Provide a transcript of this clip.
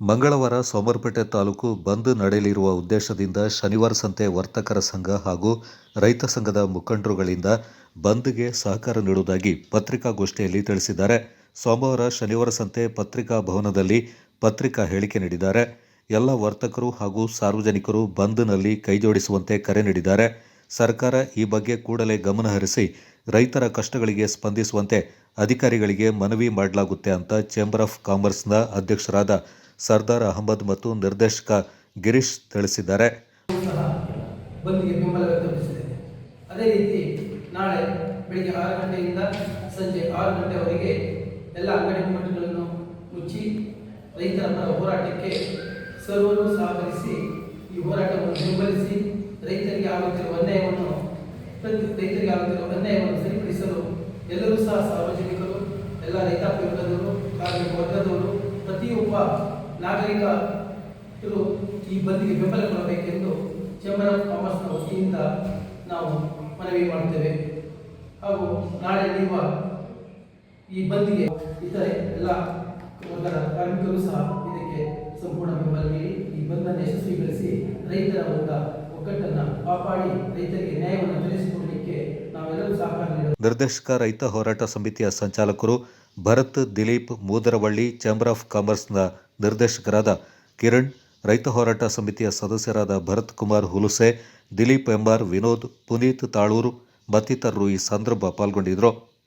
ಮಂಗಳವಾರ ಸೋಮರಪೇಟೆ ತಾಲೂಕು ಬಂದ್ ನಡೆಯಲಿರುವ ಉದ್ದೇಶದಿಂದ ಶನಿವಾರ ಸಂತೆ ವರ್ತಕರ ಸಂಘ ಹಾಗೂ ರೈತ ಸಂಘದ ಮುಖಂಡರುಗಳಿಂದ ಬಂದ್ಗೆ ಸಹಕಾರ ನೀಡುವುದಾಗಿ ಪತ್ರಿಕಾಗೋಷ್ಠಿಯಲ್ಲಿ ತಿಳಿಸಿದ್ದಾರೆ. ಸೋಮವಾರ ಶನಿವಾರ ಸಂತೆ ಪತ್ರಿಕಾ ಭವನದಲ್ಲಿ ಪತ್ರಿಕಾ ಹೇಳಿಕೆ ನೀಡಿದ್ದಾರೆ. ಎಲ್ಲ ವರ್ತಕರು ಹಾಗೂ ಸಾರ್ವಜನಿಕರು ಬಂದ್ನಲ್ಲಿ ಕೈಜೋಡಿಸುವಂತೆ ಕರೆ ನೀಡಿದ್ದಾರೆ. ಸರ್ಕಾರ ಈ ಬಗ್ಗೆ ಕೂಡಲೇ ಗಮನಹರಿಸಿ ರೈತರ ಕಷ್ಟಗಳಿಗೆ ಸ್ಪಂದಿಸುವಂತೆ ಅಧಿಕಾರಿಗಳಿಗೆ ಮನವಿ ಮಾಡಲಾಗುತ್ತೆ ಅಂತ ಚೇಂಬರ್ ಆಫ್ ಕಾಮರ್ಸ್ನ ಅಧ್ಯಕ್ಷರಾದ ಸರ್ದಾರ್ ಅಹಮದ್ ಮತ್ತು ನಿರ್ದೇಶಕ ಗಿರೀಶ್ ತಿಳಿಸಿದ್ದಾರೆ. ಬೆಂಬಲ ವ್ಯಕ್ತಪಡಿಸಿದೆ ಅದೇ ರೀತಿ ನಾಳೆ ಬೆಳಿಗ್ಗೆ ಆರು ಗಂಟೆಯಿಂದ ಸಂಜೆ ಆರು ಗಂಟೆವರೆಗೆ ಎಲ್ಲ ಅಂಗಡಿ ಮುಂಗಟ್ಟುಗಳನ್ನು ಮುಚ್ಚಿ ರೈತರ ಪರ ಹೋರಾಟಕ್ಕೆ ಸರ್ವರು ಸಹಕರಿಸಿ ಈ ಹೋರಾಟವನ್ನು ಬೆಂಬಲಿಸಿ ರೈತರಿಗೆ ಆಗುತ್ತಿರುವ ಅನ್ಯಾಯವನ್ನು ಪ್ರತಿ ರೈತರಿಗೆ ಆಗುತ್ತಿರುವ ಅನ್ಯಾಯವನ್ನು ಸರಿಪಡಿಸಲು ಎಲ್ಲರೂ ಸಹ ಸಾರ್ವಜನಿಕರು, ಎಲ್ಲ ರೈತಾಪಿ ವರ್ಗದವರು, ಕಾರ್ಮಿಕ ವರ್ಗದವರು, ಪ್ರತಿಯೊಬ್ಬ ನಾಗರಿಕರು ಈ ಬಂದಿಗೆ ಬೆಂಬಲ ಕೊಡಬೇಕೆಂದು ಚೇಂಬರ್ ಆಫ್ ಕಾಮರ್ಸ್ನ ವತಿಯಿಂದ ನಾವು ಮನವಿ ಮಾಡುತ್ತೇವೆ. ಹಾಗೂ ನಾಳೆ ನಡೆಯುವ ಈ ಬಂದಿಗೆ ಇತರೆ ಎಲ್ಲ ವರ್ಗದ ಕಾರ್ಮಿಕರು ಸಹ ಇದಕ್ಕೆ ಸಂಪೂರ್ಣ ಬೆಂಬಲ ನೀಡಿ ಈ ಬಂದನ್ನು ಯಶಸ್ವಿಗೊಳಿಸಿ ರೈತರ ಒಂದು ಒಗ್ಗಟ್ಟನ್ನು ಕಾಪಾಡಿ ರೈತರಿಗೆ ನ್ಯಾಯವನ್ನು ತಿಳಿಸಿಕೊಡಲಿಕ್ಕೆ ನಾವೆಲ್ಲರೂ ಸಹಕಾರ ನಿರ್ದೇಶಕ, ರೈತ ಹೋರಾಟ ಸಮಿತಿಯ ಸಂಚಾಲಕರು ಭರತ್ ದಿಲೀಪ್ ಮೂದರವಳ್ಳಿ, ಚೇಂಬರ್ ಆಫ್ ಕಾಮರ್ಸ್ನ ನಿರ್ದೇಶಕರಾದ ಕಿರಣ್, ರೈತ ಹೋರಾಟ ಸಮಿತಿಯ ಸದಸ್ಯರಾದ ಭರತ್ ಕುಮಾರ್ ಹುಲುಸೆ, ದಿಲೀಪ್ ಎಂಬಾರ್, ವಿನೋದ್, ಪುನೀತ್ ತಾಳೂರು ಮತ್ತಿತರರು ಈ ಸಂದರ್ಭ ಪಾಲ್ಗೊಂಡಿದ್ದರು.